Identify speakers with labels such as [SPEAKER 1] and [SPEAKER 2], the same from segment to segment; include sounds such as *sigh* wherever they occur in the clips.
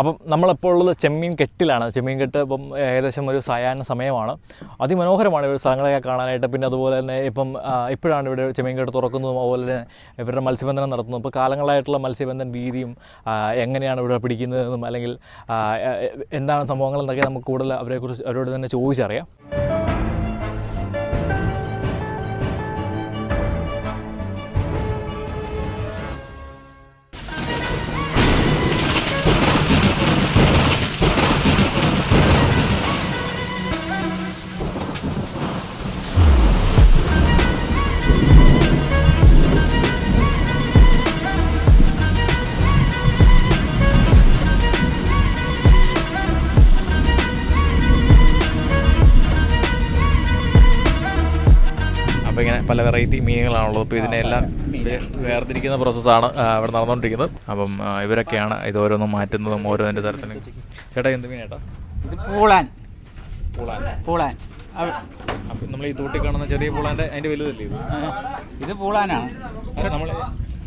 [SPEAKER 1] അപ്പം നമ്മളിപ്പോൾ ഉള്ളത് ചെമ്മീൻ കെട്ടിലാണ്. ചെമ്മീൻ കെട്ട് ഇപ്പം ഏകദേശം ഒരു സായാഹ്ന സമയമാണ്. അതിമനോഹരമാണ് ഇവിടെ സ്ഥലങ്ങളൊക്കെ കാണാനായിട്ട്. പിന്നെ അതുപോലെ തന്നെ ഇപ്പം ഇപ്പോഴാണ് ഇവിടെ ചെമ്മീൻ കെട്ട് തുറക്കുന്നതും അതുപോലെ തന്നെ ഇവരുടെ മത്സ്യബന്ധനം നടത്തുന്നതും. ഇപ്പോൾ കാലങ്ങളായിട്ടുള്ള മത്സ്യബന്ധന രീതിയും എങ്ങനെയാണ് ഇവിടെ പിടിക്കുന്നതെന്നും അല്ലെങ്കിൽ എന്താണ് സംഭവങ്ങൾ സംഭവങ്ങളെന്നൊക്കെ നമുക്ക് കൂടുതൽ അവരെക്കുറിച്ച് അവരോട് തന്നെ ചോദിച്ചറിയാം. ഇങ്ങനെ പല വെറൈറ്റി മീനുകളാണുള്ളത്. അപ്പോൾ ഇതിനെല്ലാം വേർതിരിക്കുന്ന പ്രോസസ്സാണ് ഇവിടെ നടന്നുകൊണ്ടിരിക്കുന്നത് അപ്പം ഇവരൊക്കെയാണ് ഇത് ഓരോന്നും മാറ്റുന്നതും ഓരോന്നിന്റെ തരത്തിൽ ചേട്ടാ എന്ത് മീനേട്ടാ
[SPEAKER 2] ഇത് പൂളാൻ.
[SPEAKER 1] പൂളാൻ.
[SPEAKER 2] പൂളാൻ.
[SPEAKER 1] അപ്പം നമ്മൾ ഈ തോട്ടിൽ കാണുന്ന ചെറിയ പൂളാന്റെ അതിന്റെ വലുതല്ലേ ഇത്?
[SPEAKER 2] ഇത് പൂളാനാണ്.
[SPEAKER 1] നമ്മൾ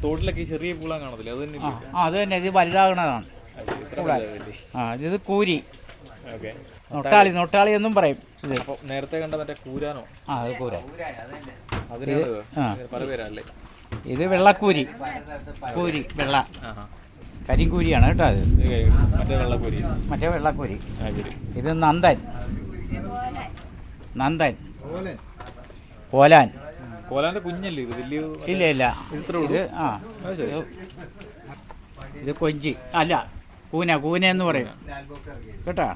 [SPEAKER 1] തോട്ടിലൊക്കെ ഈ ചെറിയ പൂളാൻ കാണത്തില്ലേ? അത് തന്നെ
[SPEAKER 2] അത് തന്നെ. ഇത് വലുതാകണതാണ്. ആ ഇത് കൂരി.
[SPEAKER 1] ഓക്കെ.
[SPEAKER 2] നൊട്ടാളി നൊട്ടാളി എന്നും പറയും ഇത്.
[SPEAKER 1] അപ്പോൾ നേരത്തെ കണ്ട മറ്റേ കൂരാനോ?
[SPEAKER 2] ആ അത് കൂരാ. ആ. ഇത് വെള്ളക്കൂരി. കൂരി വെള്ള. കരിങ്കൂരിയാണ് കേട്ടോ അത്.
[SPEAKER 1] ഇത് മറ്റേ വെള്ളക്കൂരി.
[SPEAKER 2] ഇത് നന്ദൻ. നന്ദൻ. കോലാൻ.
[SPEAKER 1] കോലാന്റെ കുഞ്ഞല്ലേ ഇത്? വലിയ
[SPEAKER 2] ഇല്ല ഇല്ല.
[SPEAKER 1] ഇത്രേ ഉള്ളൂ?
[SPEAKER 2] ഇത് ആ. ഇത് ഇത് കൊഞ്ചി. അല്ല കൂന കൂന എന്ന് പറയും കേട്ടോ?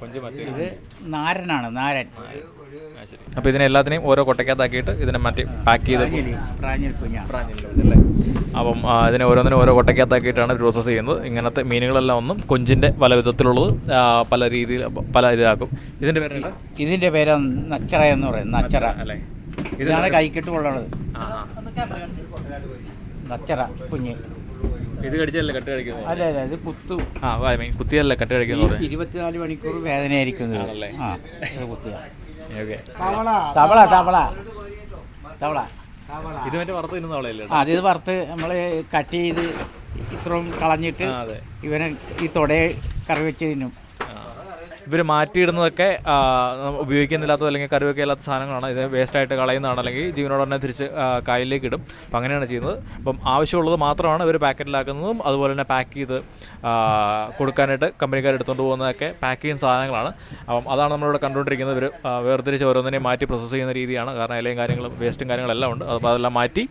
[SPEAKER 1] കൊഞ്ച് മറ്റേ.
[SPEAKER 2] ഇത് നാരനാണ് നാരൻ.
[SPEAKER 1] അപ്പോൾ ഇതിനെ എല്ലാത്തിനെയും ഓരോ കൊട്ടയ്ക്കകത്താക്കിയിട്ട് ഇതിനെ മാറ്റി പാക്ക് ചെയ്ത് അപ്പം അതിനെ ഇതിനെ ഓരോന്നിനും ഓരോ കൊട്ടയ്ക്കകത്താക്കിയിട്ടാണ് പ്രോസസ്സ് ചെയ്യുന്നത്. ഇങ്ങനത്തെ മീനുകളെല്ലാം ഒന്നും കൊഞ്ചിന്റെ പല വിധത്തിലുള്ളത് പല രീതിയിൽ പല ഇതാക്കും. ഇതിന്റെ പേര്
[SPEAKER 2] ഇതിന്റെ പേര് നച്ചറ എന്ന് പറയും നച്ചറ.
[SPEAKER 1] അല്ലേ?
[SPEAKER 2] ഇതാണ് കൈക്കിട്ട് കൊള്ളണത്. നച്ചറ കുഞ്ഞ്.
[SPEAKER 1] ഇത് കടിച്ചല്ലേ കട്ട് കഴിക്കുന്നത്
[SPEAKER 2] അല്ല അല്ല ഇത് കുത്തു.
[SPEAKER 1] ആ കുത്തിയല്ലേ കട്ട് കഴിക്കുന്നത്
[SPEAKER 2] ഇരുപത്തിനാല് മണിക്കൂർ വേദനയായിരിക്കും ഇത്.
[SPEAKER 1] ആണല്ലേ?
[SPEAKER 2] ആ ഇത് കുത്തുക.
[SPEAKER 1] ഓക്കെ.
[SPEAKER 2] തവള. തവള തവള.
[SPEAKER 1] ഇത് മറ്റേ വറുത്ത് തിന്നുന്ന അവളല്ലേ
[SPEAKER 2] ആ അത് വറുത്ത് നമ്മൾ കട്ട് ചെയ്ത് ഇത്രയും കളഞ്ഞിട്ട് ഇവനെ ഈ തൊടയെ കറി വെച്ച് തിന്നും.
[SPEAKER 1] ഇവർ മാറ്റിയിടുന്നതൊക്കെ ഉപയോഗിക്കുന്നില്ലാത്തത് അല്ലെങ്കിൽ കറിവെക്കുക ഇല്ലാത്ത സാധനങ്ങളാണ്. ഇത് വേസ്റ്റായിട്ട് കളയുന്നതാണ്. അല്ലെങ്കിൽ ജീവനോട് തന്നെ തിരിച്ച് കായലിലേക്ക് ഇടും. അപ്പം അങ്ങനെയാണ് ചെയ്യുന്നത്. അപ്പം ആവശ്യമുള്ളത് മാത്രമാണ് ഇവർ പാക്കറ്റിലാക്കുന്നതും അതുപോലെ തന്നെ പാക്ക് ചെയ്ത് കൊടുക്കാനായിട്ട് കമ്പനിക്കാർ എടുത്തുകൊണ്ട് പോകുന്നതൊക്കെ പാക്ക് ചെയ്യുന്ന സാധനങ്ങളാണ്. അപ്പം അതാണ് നമ്മളിവിടെ കണ്ടുകൊണ്ടിരിക്കുന്നത്. ഇവർ വേർതിരിച്ച് ഓരോന്നിനെയും മാറ്റി പ്രോസസ്സ് ചെയ്യുന്ന രീതിയാണ്. കാരണം ഇലയും കാര്യങ്ങളും വേസ്റ്റും കാര്യങ്ങളെല്ലാം ഉണ്ട്. അപ്പോൾ അതെല്ലാം മാറ്റി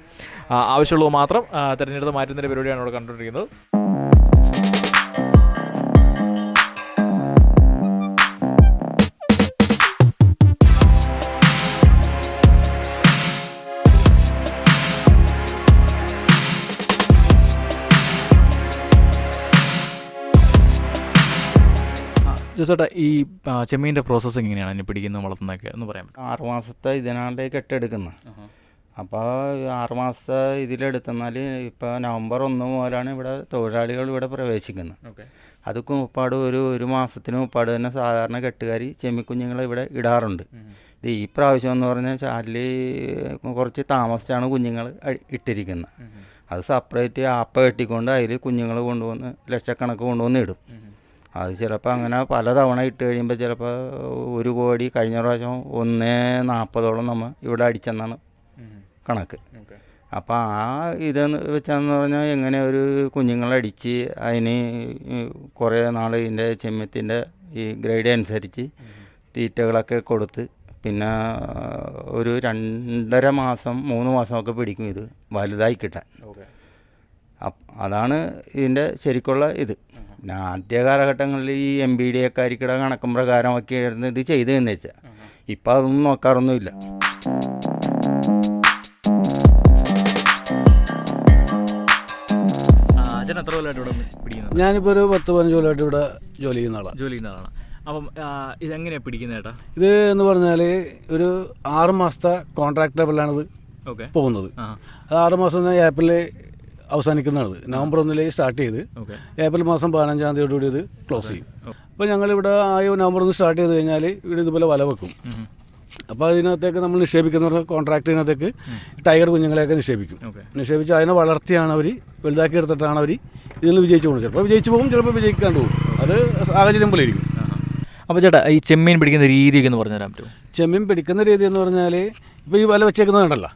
[SPEAKER 1] ആവശ്യമുള്ളത് മാത്രം തിരഞ്ഞെടുത്ത് മാറ്റുന്നതിന്റെ പരിപാടിയാണ് ഇവിടെ കണ്ടുകൊണ്ടിരിക്കുന്നത്. ജോസേട്ടാ ഈ ചെമ്മീന്റെ പ്രോസസ്സ് എങ്ങനെയാണ്? ഇനി പിടിക്കുന്നത് വളർത്തുന്നതൊക്കെ എന്ന് പറയാൻ പറ്റും
[SPEAKER 3] ആറ് മാസത്തെ ഇതിനാണ്ട് കെട്ടെടുക്കുന്നത് അപ്പോൾ ആറ് മാസത്തെ ഇതിലെടുത്തെന്നാൽ ഇപ്പോൾ നവംബർ ഒന്ന് മുതലാണ് ഇവിടെ തൊഴിലാളികൾ ഇവിടെ പ്രവേശിക്കുന്നത് അതൊക്കെ മുപ്പാട് ഒരു ഒരു മാസത്തിന് മുപ്പാട് തന്നെ സാധാരണ കെട്ടുകാരി ചെമ്മിക്കുഞ്ഞുങ്ങളെ ഇവിടെ ഇടാറുണ്ട്. ഇത് ഈ പ്രാവശ്യം എന്ന് പറഞ്ഞാൽ ചാലിൽ കുറച്ച് താമസിച്ചാണ് കുഞ്ഞുങ്ങൾ ഇട്ടിരിക്കുന്നത് അത് സെപ്പറേറ്റ് ആപ്പ കെട്ടിക്കൊണ്ട് അതിൽ കുഞ്ഞുങ്ങൾ കൊണ്ടുവന്ന് ലക്ഷക്കണക്ക് കൊണ്ടുവന്ന് ഇടും. അത് ചിലപ്പോൾ അങ്ങനെ പലതവണ ഇട്ട് കഴിയുമ്പോൾ ചിലപ്പോൾ ഒരു കോടി കഴിഞ്ഞ പ്രാവശ്യം ഒന്നേ നാൽപ്പതോളം നമ്മൾ ഇവിടെ അടിച്ചെന്നാണ് കണക്ക്. അപ്പോൾ ആ ഇതെന്ന് വെച്ചാന്ന് പറഞ്ഞാൽ എങ്ങനെ ഒരു കുഞ്ഞുങ്ങളടിച്ച് അതിന് കുറേ നാൾ ഇതിന്റെ ചെമ്മത്തിന്റെ ഈ ഗ്രേഡ് അനുസരിച്ച് തീറ്റകളൊക്കെ കൊടുത്ത് പിന്നെ ഒരു രണ്ടര മാസം മൂന്ന് മാസമൊക്കെ പിടിക്കും ഇത് വലുതായി കിട്ടാൻ. അതാണ് ഇതിന്റെ ശരിക്കുള്ള ഇത്. പിന്നെ ആദ്യ കാലഘട്ടങ്ങളിൽ ഈ എം ബി ഡി എക്കാരിക്കട കണക്കും പ്രകാരമൊക്കെ ആയിരുന്നു ഇത് ചെയ്തതെന്ന് വെച്ചാൽ ഇപ്പം അതൊന്നും നോക്കാറൊന്നുമില്ല.
[SPEAKER 1] അച്ഛൻ എത്ര കൊല്ലമായിട്ട് ഇവിടെ പിടിക്കുന്നത്?
[SPEAKER 4] ഞാനിപ്പോൾ ഒരു പത്ത് പതിനഞ്ച് കൊല്ലമായിട്ട് ഇവിടെ ജോലി ചെയ്യുന്ന ആളാണ്
[SPEAKER 1] ജോലി ചെയ്യുന്ന ആളാണ്. അപ്പം ഇതെങ്ങനെയാണ് പിടിക്കുന്നത് ചേട്ടാ?
[SPEAKER 4] ഇത് എന്ന് പറഞ്ഞാൽ ഒരു ആറ് മാസത്തെ കോൺട്രാക്ട് ലെവലാണിത്
[SPEAKER 1] ഓക്കെ.
[SPEAKER 4] പോകുന്നത്.
[SPEAKER 1] ആ.
[SPEAKER 4] അത് ആറ് മാസം ഏപ്രിൽ അവസാനിക്കുന്നതാണ്. നവംബർ ഒന്നിലേക്ക് സ്റ്റാർട്ട് ചെയ്ത് ഏപ്രിൽ മാസം പതിനഞ്ചാം തീയതിയോടുകൂടി ഇത് ക്ലോസ് ചെയ്യും. അപ്പോൾ ഞങ്ങളിവിടെ ആ നവംബർ ഒന്ന് സ്റ്റാർട്ട് ചെയ്ത് കഴിഞ്ഞാൽ ഇവിടെ ഇതുപോലെ വല വെക്കും. അപ്പോൾ അതിനകത്തേക്ക് നമ്മൾ നിക്ഷേപിക്കുന്ന കോൺട്രാക്റ്റിനകത്തേക്ക് ടൈഗർ കുഞ്ഞുങ്ങളെയൊക്കെ നിക്ഷേപിക്കും. നിക്ഷേപിച്ച് അതിനെ വളർത്തിയാണ് അവർ വലുതാക്കി എടുത്തിട്ടാണ് അവർ ഇതിൽ വിജയിച്ചു പോകുന്നത്. ചിലപ്പോൾ വിജയിച്ചു പോകും ചിലപ്പോൾ വിജയിക്കാണ്ട് പോകും. അത് സാഹചര്യം പോലെ ഇരിക്കും.
[SPEAKER 1] അപ്പോൾ ചേട്ടാ ഈ ചെമ്മീൻ പിടിക്കുന്ന രീതിയൊക്കെ ഒന്ന് പറഞ്ഞു തരാൻ പറ്റുമോ?
[SPEAKER 4] ചെമ്മീൻ പിടിക്കുന്ന രീതി എന്ന് പറഞ്ഞാൽ ഇപ്പോൾ ഈ വല വെച്ചേക്കുന്നത് കണ്ടല്ലോ?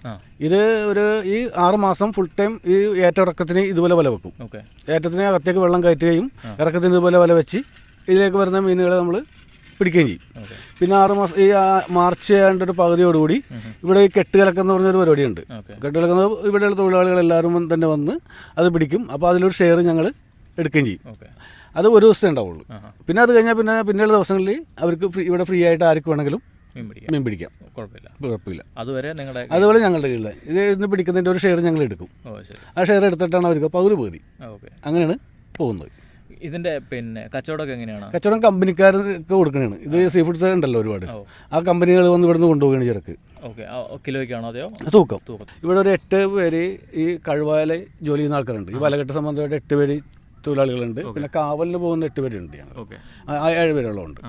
[SPEAKER 4] ഇത് ഒരു ഈ ആറ് മാസം ഫുൾ ടൈം ഈ ഏറ്റയിറക്കത്തിന് ഇതുപോലെ വല വെക്കും.
[SPEAKER 1] ഓക്കെ.
[SPEAKER 4] ഏറ്റത്തിന് അകത്തേക്ക് വെള്ളം കയറ്റുകയും ഇറക്കത്തിന് ഇതുപോലെ വല വെച്ച് ഇതിലേക്ക് വരുന്ന മീനുകളെ നമ്മൾ പിടിക്കുകയും ചെയ്യും. പിന്നെ ആറ് മാസം ഈ മാർച്ച് ഏതാണ്ട് ഒരു പകുതിയോടുകൂടി ഇവിടെ ഈ കെട്ടുകലക്കെന്ന് പറഞ്ഞൊരു പരിപാടിയുണ്ട്.
[SPEAKER 1] ഓക്കെ.
[SPEAKER 4] കെട്ടുകലക്കുന്നത് ഇവിടെയുള്ള തൊഴിലാളികൾ എല്ലാവരും തന്നെ വന്ന് അത് പിടിക്കും. അപ്പോൾ അതിലൊരു ഷെയർ ഞങ്ങൾ എടുക്കുകയും ചെയ്യും.
[SPEAKER 1] ഓക്കെ.
[SPEAKER 4] അത് ഒരു ദിവസത്തെ ഉണ്ടാവുള്ളൂ. പിന്നെ അത് കഴിഞ്ഞാൽ പിന്നെ പിന്നെയുള്ള ദിവസങ്ങളിൽ അവർക്ക് ഫ്രീ ഇവിടെ ഫ്രീ ആയിട്ട് ആർക്ക് വേണമെങ്കിലും
[SPEAKER 1] മീൻ പിടിക്കാം. കുഴപ്പമില്ല.
[SPEAKER 4] കുഴപ്പമില്ല.
[SPEAKER 1] അതുവരെ നിങ്ങളുടെ
[SPEAKER 4] അതുപോലെ ഞങ്ങളുടെ കീഴിൽ ഇത് ഇന്ന് പിടിക്കുന്നതിന്റെ ഒരു ഷെയർ ഞങ്ങൾ എടുക്കും. ആ ഷെയർ എടുത്തിട്ടാണ് അവർക്ക് പകുതി പകുതി. അങ്ങനെയാണ് പോകുന്നത്.
[SPEAKER 1] ഇതിന്റെ പിന്നെ കച്ചവടമൊക്കെ എങ്ങനെയാണ്?
[SPEAKER 4] കച്ചവടം കമ്പനിക്കാർക്ക് കൊടുക്കണതാണ് ഇത് സീ ഫുഡ്സ് ഉണ്ടല്ലോ ഒരുപാട്. ആ കമ്പനികൾ വന്ന് ഇവിടുന്ന് കൊണ്ടുപോവുകയാണ്
[SPEAKER 1] ചെറുക്ക് കിലോയ്ക്കാണോ അതെയോ?
[SPEAKER 4] തൂക്കം. ഇവിടെ ഒരു എട്ട് പേര് ഈ കഴിവാല ജോലി ചെയ്യുന്ന ആൾക്കാരുണ്ട്. ഈ വലകെട്ട് സംബന്ധമായിട്ട് എട്ട് പേര് തൊഴിലാളികളുണ്ട്. പിന്നെ കാവലിന് പോകുന്ന എട്ട് പേരുണ്ട് ഞങ്ങൾ. ഏഴ് പേരുള്ള
[SPEAKER 1] ഉണ്ട്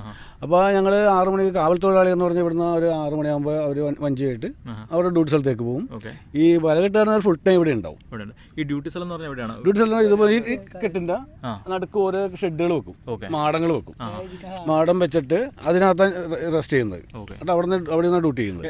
[SPEAKER 4] അപ്പോൾ ഞങ്ങൾ ആറ് മണി കാവൽ തൊഴിലാളി എന്ന് പറഞ്ഞാൽ ഇവിടുന്ന് ഒരു ആറ് മണിയാകുമ്പോൾ അവർ വഞ്ചിയായിട്ട്. അവരുടെ ഡ്യൂട്ടി സ്ഥലത്തേക്ക് പോകും. ഈ വല വലകെട്ടുകാരൻ ഫുൾ ടൈം ഇവിടെ ഉണ്ടാവും.
[SPEAKER 1] ഈ ഡ്യൂട്ടി സ്ഥലം എന്ന് പറഞ്ഞാൽ എവിടെയാണ്
[SPEAKER 4] ഡ്യൂട്ടി സ്ഥലം ഇതുപോലെ ഈ-
[SPEAKER 1] കെട്ടിന്റെ
[SPEAKER 4] നടുക്ക് ഓരോ ഷെഡുകൾ വെക്കും. മാടങ്ങൾ വെക്കും. മാടം വെച്ചിട്ട് അതിനകത്ത് റെസ്റ്റ് ചെയ്യുന്നത്. എന്നിട്ട് അവിടെ നിന്ന് അവിടെ നിന്ന് ഡ്യൂട്ടി ചെയ്യുന്നത്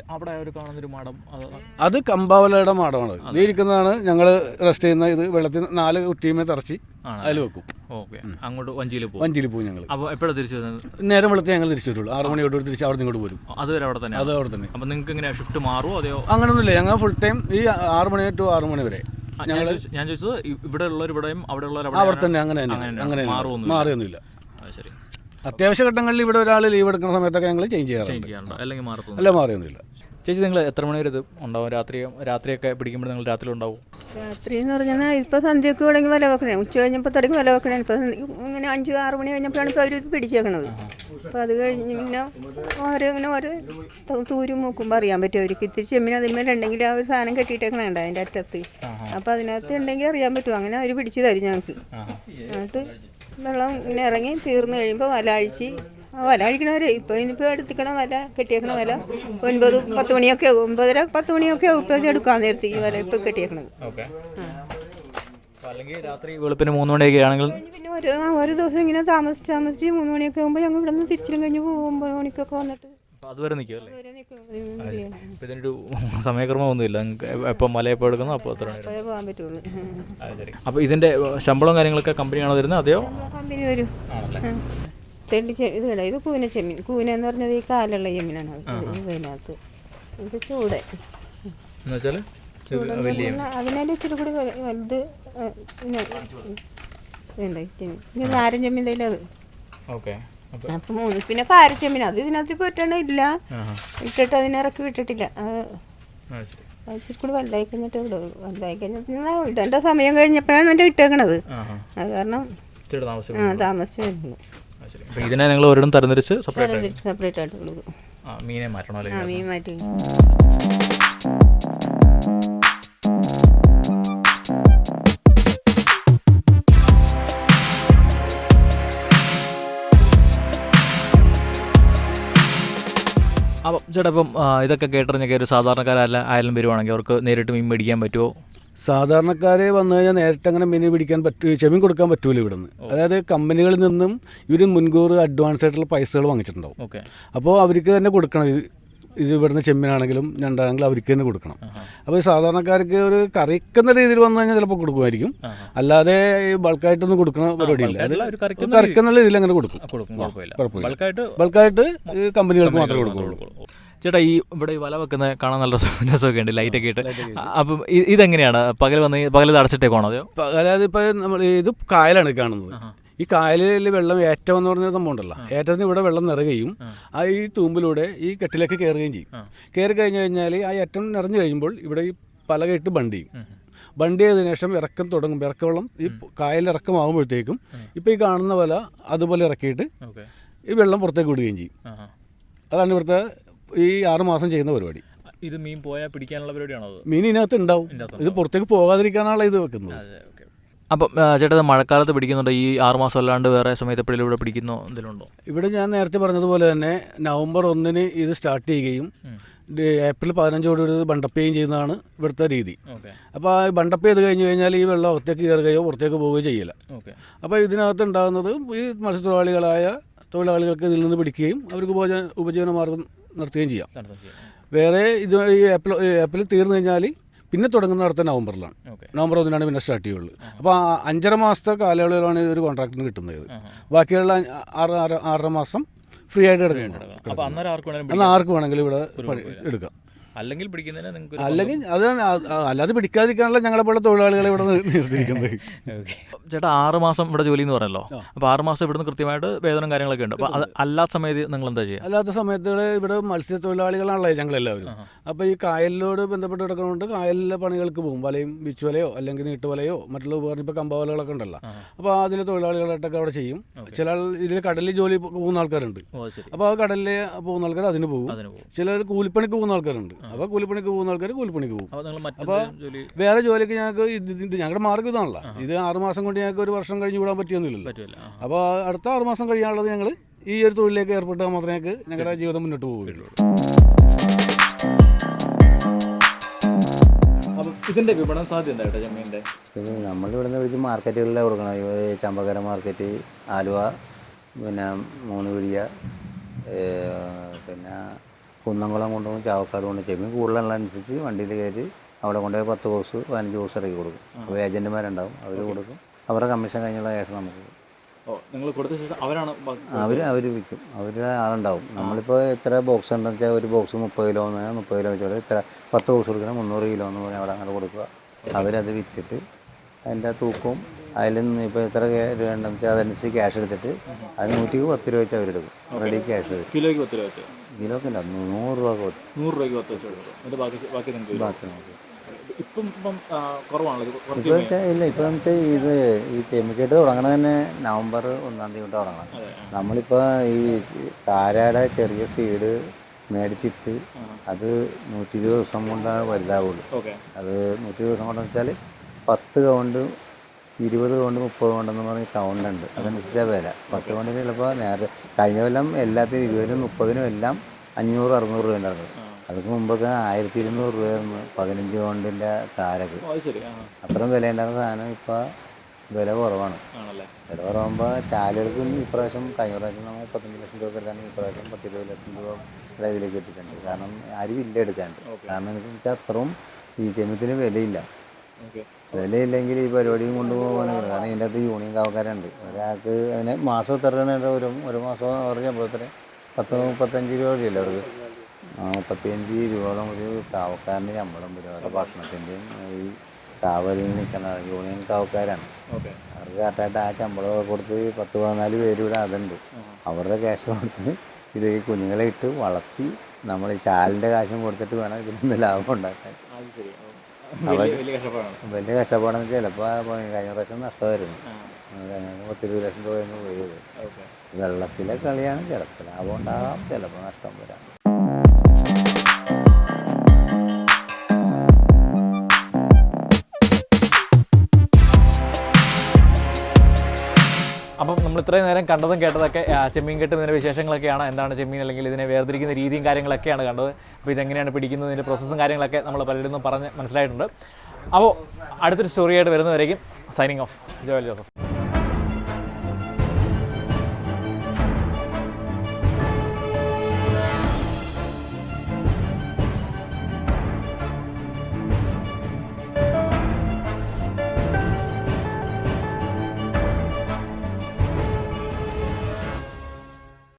[SPEAKER 1] അത്
[SPEAKER 4] കമ്പാവലയുടെ മാടമാണ്. ഇത് ഇരിക്കുന്നതാണ് ഞങ്ങൾ റെസ്റ്റ് ചെയ്യുന്ന ഇത് വെള്ളത്തിൽ നാല് കുട്ടിയുമേ തറച്ച് അതിൽ വെക്കും.
[SPEAKER 1] ഓക്കെ. അങ്ങോട്ട് വഞ്ചിയിൽ പോകും.
[SPEAKER 4] വഞ്ചിയിൽ പോകും ഞങ്ങൾ
[SPEAKER 1] അപ്പോൾ എപ്പോഴാണ് തിരിച്ചു വരുന്നത്?
[SPEAKER 4] നേരം വെള്ളത്തിൽ ഞങ്ങൾ തിരിച്ചു വരുള്ളൂ. ആറ് മണിയോട് തിരിച്ച് അവിടെ ഇങ്ങോട്ട് വരും.
[SPEAKER 1] അതുവരെ അവിടെ തന്നെ
[SPEAKER 4] അത് അവിടെ തന്നെ.
[SPEAKER 1] അപ്പോൾ നിങ്ങൾക്ക് ഇങ്ങനെ ഷിഫ്റ്റ് മാറുമോ അതെയോ?
[SPEAKER 4] അങ്ങനൊന്നുമില്ല. ഞങ്ങൾ ഫുൾ ടൈം ഈ ആറ് മണി ടു ആറ് മണി വരെ.
[SPEAKER 1] ഞങ്ങൾ ഞാൻ ചോദിച്ച- ഞാൻ ചോദിച്ചത് ഇവിടെ ഉള്ളവർ ഇവിടെയും അവിടെ ഉള്ളവർ
[SPEAKER 4] അവിടെ തന്നെ അങ്ങനെ തന്നെ
[SPEAKER 1] അങ്ങനെ
[SPEAKER 4] മാറിയൊന്നുമില്ല.
[SPEAKER 1] ശരി.
[SPEAKER 4] അത്യാവശ്യ ഘട്ടങ്ങളിൽ ഇവിടെ ഒരാൾ ലീവ് എടുക്കുന്ന സമയത്തൊക്കെ ഞങ്ങൾ ചേഞ്ച് ചെയ്യാറുണ്ട്.
[SPEAKER 1] അല്ലെങ്കിൽ
[SPEAKER 4] മാറിയൊന്നുമില്ല.
[SPEAKER 1] ചേച്ചി നിങ്ങൾ എത്ര മണി വരെ ഇത് ഉണ്ടാവും? രാത്രി രാത്രിയൊക്കെ പിടിക്കുമ്പോൾ നിങ്ങൾ രാത്രി ഉണ്ടാവും
[SPEAKER 5] രാത്രി എന്ന് പറഞ്ഞാൽ ഇപ്പോൾ സന്ധ്യക്ക് തുടങ്ങി വില വെക്കണേ. ഉച്ച കഴിഞ്ഞപ്പോൾ തുടങ്ങി വില വെക്കണേ. ഇപ്പോൾ ഇങ്ങനെ അഞ്ച് ആറ് മണി കഴിഞ്ഞപ്പോഴാണ് ഇപ്പോൾ അവർ പിടിച്ചേക്കണത്. അപ്പോൾ അത് കഴിഞ്ഞ് പിന്നെ ഓരോ ഇങ്ങനെ ഓരോ തൂരും മൂക്കുമ്പോൾ അറിയാൻ പറ്റും അവർക്ക്. ഇത്തിരി ചെമ്മീൻ അതിന്മേൽ ഉണ്ടെങ്കിൽ ആ ഒരു സാധനം കെട്ടിയിട്ടേക്കണുണ്ട് അതിന്റെ അറ്റത്ത്. അപ്പോൾ അതിനകത്ത് ഉണ്ടെങ്കിൽ അറിയാൻ പറ്റും. അങ്ങനെ അവർ പിടിച്ച് തരും ഞങ്ങൾക്ക് എന്നിട്ട് വെള്ളം ഇങ്ങനെ ഇറങ്ങി തീർന്നു കഴിയുമ്പോൾ വല അഴിച്ച് വല ഇപ്പൊ ഇപ്പോൾ ഇനിയിപ്പോൾ എടുത്തിക്കണ വല കെട്ടിയേക്കണ വല. ഒൻപത് പത്ത് മണിയൊക്കെ ആകും ഒമ്പതര പത്ത് മണിയൊക്കെ ആകും ഇപ്പോൾ എടുക്കാൻ നേരത്തെ ഈ വല ഇപ്പോൾ കെട്ടിയേക്കണത്.
[SPEAKER 1] അല്ലെങ്കിൽ രാത്രി വെളുപ്പിന് മൂന്ന് മണിയൊക്കെ ആണെങ്കിൽ
[SPEAKER 5] പിന്നെ ഒരു ഒരു ദിവസം ഇങ്ങനെ താമസിച്ച് താമസിച്ച് മൂന്ന് മണിയൊക്കെ ആകുമ്പോ ഞങ്ങൾ ഇവിടെ നിന്ന് തിരിച്ചിലും കഴിഞ്ഞ് പോകും ഒമ്പത് മണിക്കൊക്കെ വന്നിട്ട്
[SPEAKER 1] അതുവരെ നിൽക്കും അല്ലേ? ഇതിനൊരു സമയക്രമമൊന്നുമില്ല ഒന്നുമില്ല. എപ്പം മല എപ്പോൾ എടുക്കുന്നു അപ്പോൾ അത്ര
[SPEAKER 5] പോകാൻ പറ്റുള്ളൂ.
[SPEAKER 1] അപ്പോൾ ഇതിന്റെ ശമ്പളവും കാര്യങ്ങളൊക്കെ കമ്പനിയാണോ തരുന്നത്? അതെയോ?
[SPEAKER 5] കമ്പനി വരും. തെണ്ടി ചെ ഇത് കൂന ചെമ്മീൻ. കൂന എന്ന് പറഞ്ഞത് ഈ കാലുള്ള ചെമ്മീനാണ്. ഇതിനകത്ത്. ഇത് ചൂട്. അതിനാലും ഇച്ചിരി കൂടി വലു- വലുത് എന്താ ചെമ്മീൻ ഇത് നാരൻ ചെമ്മീൻ തൈല അത്. അപ്പം മൂന്ന്. പിന്നെ കാരച്ചെമ്മീൻ അത് ഇതിനകത്ത് പോറ്റണ ഇല്ല. ഇട്ടിട്ട് അതിനെ ഇറക്കി വിട്ടിട്ടില്ല. അത് ഇച്ചിരി കൂടി വലുതായി കഴിഞ്ഞിട്ട് ഇടും വലുതായി കഴിഞ്ഞാൽ ഇടേണ്ട സമയം കഴിഞ്ഞപ്പോഴാണ് എന്റെ ഇട്ടേക്കണത്. അത് കാരണം
[SPEAKER 1] താമസിച്ചു വരുന്നത് ശരി. അപ്പോൾ ഇതിനെ നിങ്ങൾ ഒരിടം തരംതിരിച്ച് സെപ്പറേറ്റ് ആയിട്ട്
[SPEAKER 5] തിരിച്ച് സെപ്പറേറ്റ് ആയിട്ട് കൊടുക്കും.
[SPEAKER 1] ആ മീനെ മാറ്റണം
[SPEAKER 5] ആ
[SPEAKER 1] അല്ലെങ്കിൽ
[SPEAKER 5] മീൻ മാറ്റി.
[SPEAKER 1] അപ്പം ചേട്ടാ ഇപ്പം ആ, ഇതൊക്കെ കേട്ടറിഞ്ഞൊക്കെ ഒരു സാധാരണക്കാരല്ല ആയാലും വരുവാണെങ്കിൽ അവർക്ക് നേരിട്ട് മീൻ മേടിക്കാൻ പറ്റുമോ?
[SPEAKER 4] സാധാരണക്കാരെ വന്നു കഴിഞ്ഞാൽ നേരിട്ട് അങ്ങനെ മീൻ പിടിക്കാൻ പറ്റൂ ചെമീൻ കൊടുക്കാൻ പറ്റൂല ഇവിടുന്ന്. അതായത് കമ്പനികളിൽ നിന്നും ഇവർ മുൻകൂർ അഡ്വാൻസ് ആയിട്ടുള്ള പൈസകൾ വാങ്ങിച്ചിട്ടുണ്ടാവും. അപ്പോൾ അവർക്ക് തന്നെ കൊടുക്കണം. ഇത് ഇവിടുന്ന് ചെമ്മീനാണെങ്കിലും ഞണ്ടാണെങ്കിലും അവർക്ക് തന്നെ കൊടുക്കണം. അപ്പോൾ ഈ സാധാരണക്കാർക്ക് ഒരു കറിക്കുന്ന രീതിയിൽ വന്നു കഴിഞ്ഞാൽ ചിലപ്പോൾ കൊടുക്കുമായിരിക്കും. അല്ലാതെ ഈ ബൾക്കായിട്ടൊന്നും കൊടുക്കുന്ന പരിപാടിയില്ല.
[SPEAKER 1] കറിക്കുന്ന
[SPEAKER 4] രീതിയിൽ അങ്ങനെ കൊടുക്കും.
[SPEAKER 1] കുഴപ്പമില്ല. ബൾക്കായിട്ട്
[SPEAKER 4] കമ്പനികൾക്ക് മാത്രമേ കൊടുക്കുള്ളൂ.
[SPEAKER 1] ചേട്ടാ ഈ ഇവിടെ ഈ വല വെക്കുന്ന കാണാൻ നല്ല രസം- *laughs* രസമൊക്കെ ഉണ്ട് ലൈറ്റൊക്കെ ഇട്ട്. അപ്പം ഇതെങ്ങനെയാണ്? പകൽ വന്ന് പകൽ അടച്ചിട്ടേക്കോണോ അതെയോ
[SPEAKER 4] പകലതിപ്പോൾ നമ്മൾ ഇത് കായലാണ് കാണുന്നത്. ഈ കായലിൽ വെള്ളം ഏറ്റം എന്ന് പറഞ്ഞ സംഭവം ഉണ്ടല്ലോ. ഏറ്റത്തിന് ഇവിടെ വെള്ളം നിറയുകയും ആ. ഈ തൂമ്പിലൂടെ ഈ കെട്ടിലേക്ക് കയറുകയും ചെയ്യും. കയറി കഴിഞ്ഞു കഴിഞ്ഞാൽ ആ ഏറ്റം നിറഞ്ഞു കഴിയുമ്പോൾ ഇവിടെ ഈ പലകയിട്ട് ബണ്ട് ചെയ്യും. ബണ്ട് ചെയ്തതിനു ശേഷം ഇറക്കം തുടങ്ങും. ഇറക്കവെള്ളം ഈ കായലിൽ ഇറക്കമാകുമ്പോഴത്തേക്കും ഇപ്പോൾ ഈ കാണുന്ന വല അതുപോലെ ഇറക്കിയിട്ട് ഈ വെള്ളം പുറത്തേക്ക് വിടുകയും ചെയ്യും. അതാണ് ഇവിടുത്തെ ഈ ആറ് മാസം ചെയ്യുന്ന പരിപാടി.
[SPEAKER 1] ഇത് മീൻ പോയാൽ പിടിക്കാനുള്ള പരിപാടിയാണോ
[SPEAKER 4] മീൻ ഇതിനകത്ത് ഉണ്ടാവും ഇത് പുറത്തേക്ക് പോകാതിരിക്കാനാണ് ഇത് വെക്കുന്നത്.
[SPEAKER 1] അപ്പം ചേട്ടാ മഴക്കാലത്ത് പിടിക്കുന്നുണ്ടോ? ഈ ആറ് മാസം അല്ലാണ്ട് വേറെ സമയത്ത് എപ്പോഴും ഇവിടെ പിടിക്കുന്നോ എന്തെങ്കിലും ഉണ്ടോ?
[SPEAKER 4] ഇവിടെ ഞാൻ നേരത്തെ പറഞ്ഞതുപോലെ തന്നെ നവംബർ ഒന്നിന് ഇത് സ്റ്റാർട്ട് ചെയ്യുകയും ഏപ്രിൽ പതിനഞ്ചോടെ ഇത് ബണ്ടപ്പ് ചെയ്യുകയും ചെയ്യുന്നതാണ് ഇവിടുത്തെ രീതി. അപ്പോൾ ആ ബണ്ടപ്പ് ചെയ്ത് കഴിഞ്ഞ് കഴിഞ്ഞാൽ ഈ വെള്ളം അകത്തേക്ക് കയറുകയോ പുറത്തേക്ക് പോവുകയോ ചെയ്യില്ല. അപ്പോൾ ഇതിനകത്ത് ഉണ്ടാകുന്നത് ഈ മത്സ്യത്തൊഴിലാളികളായ തൊഴിലാളികൾക്ക് ഇതിൽ നിന്ന് പിടിക്കുകയും അവർക്ക് ഉപജ ഉപജീവന മാർഗം നടത്തുകയും ചെയ്യാം. വേറെ ഇത് ഈ ഏപ്രിൽ ഏപ്രിൽ തീർന്നു കഴിഞ്ഞാൽ പിന്നെ തുടങ്ങുന്ന അടുത്ത നവംബറിലാണ്. നവംബർ ഒന്നിനാണ് പിന്നെ സ്റ്റാർട്ട് ചെയ്യുള്ളൂ. അപ്പോൾ ആ അഞ്ചര മാസത്തെ കാലയളവിലാണ് ഒരു കോൺട്രാക്ടിന് കിട്ടുന്നത്. ബാക്കിയുള്ള ആറ് ആറ് ആറര മാസം ഫ്രീ ആയിട്ട് എടുക്കുന്നുണ്ട്
[SPEAKER 1] അന്ന് ആർക്ക് വേണമെങ്കിലും
[SPEAKER 4] ഇവിടെ എടുക്കാം.
[SPEAKER 1] അല്ലെങ്കിൽ പിടിക്കുന്നതിന് നിങ്ങൾക്ക്
[SPEAKER 4] അല്ലെങ്കിൽ അത് അല്ലാതെ പിടിക്കാതിരിക്കാനുള്ള ഞങ്ങളെ പോലെ തൊഴിലാളികളെ ഇവിടെ നിർത്തിയിരിക്കുന്നത്.
[SPEAKER 1] ചേട്ടാ ആറ് മാസം ഇവിടെ ജോലി എന്ന് പറഞ്ഞല്ലോ. അപ്പോൾ ആറ് മാസം ഇവിടുന്ന് കൃത്യമായിട്ട് വേതനം കാര്യങ്ങളൊക്കെ ഉണ്ട്. അപ്പോൾ അല്ലാത്ത സമയത്ത് നിങ്ങൾ എന്താ ചെയ്യുക?
[SPEAKER 4] അല്ലാത്ത സമയത്ത് ഇവിടെ ഞങ്ങൾ എല്ലാവരും അപ്പോൾ ഈ കായലിനോട് ബന്ധപ്പെട്ട് കിടക്കുന്നതുകൊണ്ട് കായലിലെ പണികൾക്ക് പോകും. വലയും ബീച്ച് വലയോ അല്ലെങ്കിൽ നീട്ടുവലയോ മറ്റുള്ള ഉപകരണം ഇപ്പോൾ കമ്പവലകളൊക്കെ ഉണ്ടല്ലോ. അപ്പോൾ അതിന് തൊഴിലാളികളായിട്ടൊക്കെ അവിടെ ചെയ്യും. ചില ഇതിൽ കടലിൽ ജോലി പോകുന്ന ആൾക്കാരുണ്ട്. അപ്പോൾ ആ കടലിൽ പോകുന്ന ആൾക്കാർ അതിന് പോകും. ചിലർ കൂലിപ്പണിക്ക് പോകുന്ന ആൾക്കാരുണ്ട്. അപ്പോൾ കൂലിപ്പണിക്ക് പോകുന്ന ആൾക്കാർ കൂലിപ്പണിക്ക് പോകും.
[SPEAKER 1] അപ്പോൾ നിങ്ങൾ മറ്റേ ജോലി?
[SPEAKER 4] വേറെ ജോലിക്ക് ഞങ്ങൾക്ക് ഇത് ഞങ്ങളുടെ മാർഗം ഇതാണല്ലോ. ഇത് ആറുമാസം കൊണ്ട് ഞങ്ങൾക്ക് ഒരു വർഷം കഴിഞ്ഞ് വിടാൻ പറ്റിയൊന്നുമില്ലല്ലോ
[SPEAKER 1] അപ്പൊ
[SPEAKER 4] അപ്പോൾ അടുത്ത ആറുമാസം കഴിയാനുള്ളത് ഞങ്ങൾ ഈ ഒരു തൊഴിലിലേക്ക് ഏർപ്പെട്ടാൽ മാത്രമേ ഞങ്ങൾക്ക് ഞങ്ങളുടെ ജീവിതം മുന്നോട്ട് പോവുകയുള്ളൂ.
[SPEAKER 1] ഇതിന്റെ വിപണന സാധ്യത
[SPEAKER 6] ഇത് നമ്മളിവിടുന്ന് വിളിച്ച് മാർക്കറ്റുകളിലാണ് കൊടുക്കണം ഈ ചമ്പക്കര മാർക്കറ്റ് ആലുവ പിന്നെ മൂന്ന് പിടിയ പിന്നെ കുന്നംകുളം കൊണ്ടുപോകും ചാവക്കാട് കൊണ്ട് ചെമ്മീൻ കൂടുതലുള്ള അനുസരിച്ച് വണ്ടിയിൽ കയറ്റി അവിടെ കൊണ്ടുപോയി പത്ത് ബോക്സ് പതിനഞ്ച് ബോക്സ് ഇറക്കി കൊടുക്കും. അപ്പോൾ ഏജന്റുമാരുണ്ടാവും അവർ കൊടുക്കും. അവരുടെ കമ്മീഷൻ കഴിഞ്ഞുള്ള ക്യാഷ് നമുക്ക്
[SPEAKER 1] നിങ്ങൾ കൊടുത്ത ശേഷം അവരാണ്
[SPEAKER 6] അവർ അവർ വിൽക്കും. അവരുടെ ആളുണ്ടാവും. നമ്മളിപ്പോൾ എത്ര ബോക്സ് ഉണ്ടെന്ന് വെച്ചാൽ ഒരു ബോക്സ് മുപ്പത് കിലോ എന്ന് പറഞ്ഞാൽ മുപ്പത് കിലോ വെച്ചാൽ ഇത്ര പത്ത് ബോക്സ് കൊടുക്കണം മുന്നൂറ് കിലോ എന്ന് പറഞ്ഞാൽ അവിടെ അങ്ങോട്ട് കൊടുക്കുക. അവരത് വിറ്റിട്ട് അതിന്റെ തൂക്കവും അതിൽ നിന്ന് ഇപ്പോൾ എത്ര രൂപ വെച്ചാൽ അതനുസരിച്ച് ക്യാഷ് എടുത്തിട്ട് അത് നൂറ്റിക്ക് പത്ത് രൂപ വെച്ച് അവരെടുക്കും. Ready cash.
[SPEAKER 1] കിലോയ്ക്ക് പത്ത് രൂപ വെച്ച്.
[SPEAKER 6] കിലോക്ക് നൂറ് രൂപ
[SPEAKER 1] നൂറ് രൂപയ്ക്ക് പത്ത് വെച്ച് കൊടുക്കും എന്നിട്ട് ബാക്കി ബാക്കി നിങ്ങൾക്ക്
[SPEAKER 6] ബാക്കി നമുക്ക്.
[SPEAKER 1] ഇപ്പം ഇപ്പം ആ, കുറവാണല്ലോ. ഇത് കുറച്ച്
[SPEAKER 6] ഇപ്പോൾ വെച്ചാൽ ഇല്ല ഇപ്പോൾ നമുക്ക് ഇത് ഈ തുടങ്ങണ തന്നെ നവംബർ ഒന്നാം തീയതി തൊട്ട് തുടങ്ങണം. നമ്മളിപ്പോൾ ഈ കാരയുടെ ചെറിയ സീഡ് മേടിച്ചിട്ട് അത് നൂറ്റി ഇരുപത് ദിവസം കൊണ്ടാണ് വലുതാവുള്ളൂ.
[SPEAKER 1] ഓക്കെ.
[SPEAKER 6] അത് നൂറ്റി ഇരുപത് ദിവസം കൊണ്ടെന്ന് വെച്ചാൽ പത്ത് കൗണ്ട് ഇരുപത് കൊണ്ട് മുപ്പത് കൊണ്ടെന്ന് പറഞ്ഞ് കൗണ്ട് ഉണ്ട്. അതനുസരിച്ചാണ് വില. പത്ത് കൊണ്ടിന് ചിലപ്പോൾ നേരത്തെ കഴിഞ്ഞ കൊല്ലം എല്ലാത്തിനും ഇരുപതിനും മുപ്പതിനും എല്ലാം അഞ്ഞൂറ് അറുന്നൂറ് രൂപ ഉണ്ടായിരുന്നു. അതിന് മുമ്പൊക്കെ ആയിരത്തി ഇരുന്നൂറ് രൂപയായിരുന്നു പതിനഞ്ച്
[SPEAKER 1] കൊണ്ടിന്റെ കാലക്ക്
[SPEAKER 6] അത്രയും വില ഉണ്ടായിരുന്ന സാധനം ഇപ്പോൾ വില കുറവാണ്. വില കുറവാകുമ്പോൾ ചാലുകൾക്ക് ഇപ്രാവശ്യം കഴിഞ്ഞ പ്രാവശ്യം നമ്മൾ മുപ്പത്തഞ്ച് ലക്ഷം രൂപ എടുത്താൽ ഇപ്രാവശ്യം പത്തിരുപത് ലക്ഷം രൂപ ഇതിലേക്ക് ഇട്ടിട്ടുണ്ട് കാരണം ആരും ഇല്ല എടുക്കാണ്ട് കാരണം എനിക്ക് അത്രയും ഈ ചെമ്മത്തിന് വിലയില്ല. വിലയില്ലെങ്കിൽ ഈ പരിപാടിയും കൊണ്ടുപോകാനാണ് കാരണം ഇതിന്റെ അകത്ത് യൂണിയൻ കാവക്കാരുണ്ട് ഒരാൾക്ക് അതിന് മാസം എത്ര ഒരു ഒരു മാസം അവർക്ക് ശമ്പളത്തിന് പത്ത് മുപ്പത്തഞ്ച് രൂപ വഴിയല്ലേ അവർക്ക്? മുപ്പത്തിയഞ്ച് രൂപയോളം ഒരു കാവക്കാരന്റെ ശമ്പളം വരും. അവരുടെ ഭക്ഷണത്തിന്റെയും ഈ കാവലിൽ നിൽക്കുന്ന യൂണിയൻ കാവക്കാരാണ്. അവർക്ക് കറക്റ്റായിട്ട് ആ ശമ്പളമൊക്കെ കൊടുത്ത് പത്ത് പതിനാല് പേര് ഇവിടെ അതുണ്ട്. അവരുടെ ക്യാഷ് കൊടുത്ത് ഇത് ഈ കുഞ്ഞുങ്ങളെ ഇട്ട് വളർത്തി നമ്മൾ ഈ ചാലിന്റെ കാശും കൊടുത്തിട്ട് വേണം ഇതിൽ നിന്ന് ലാഭം ഉണ്ടാക്കാൻ.
[SPEAKER 1] വലിയ കഷ്ടപ്പാടാണ്.
[SPEAKER 6] ചിലപ്പോൾ കഴിഞ്ഞ പ്രാവശ്യം നഷ്ടമായിരുന്നു. പത്തിരുപത് ലക്ഷം രൂപയൊന്നും പോയത് വെള്ളത്തിലെ കളിയാണ് ചിലപ്പോൾ ലാഭം ഉണ്ടാകാം ചിലപ്പോൾ നഷ്ടം വരാം.
[SPEAKER 1] ഇത്രയും നേരം കണ്ടതും കേട്ടതൊക്കെ ചെമ്മീൻ കെട്ടുന്നതിന്റെ വിശേഷങ്ങളൊക്കെയാണ്. എന്താണ് ചെമ്മീൻ അല്ലെങ്കിൽ ഇതിനെ വേർതിരിക്കുന്ന രീതിയും കാര്യങ്ങളൊക്കെയാണ് കണ്ടത്. അപ്പോൾ ഇതെങ്ങനെയാണ് പിടിക്കുന്നതിന്റെ പ്രോസസ്സും കാര്യങ്ങളൊക്കെ നമ്മൾ പലരും പറഞ്ഞ് മനസ്സിലായിട്ടുണ്ട്. അപ്പോൾ അടുത്തൊരു സ്റ്റോറിയായിട്ട് വരുന്നവരേക്കും സൈനിങ് ഓഫ് ജോയൽ ജോസഫ്.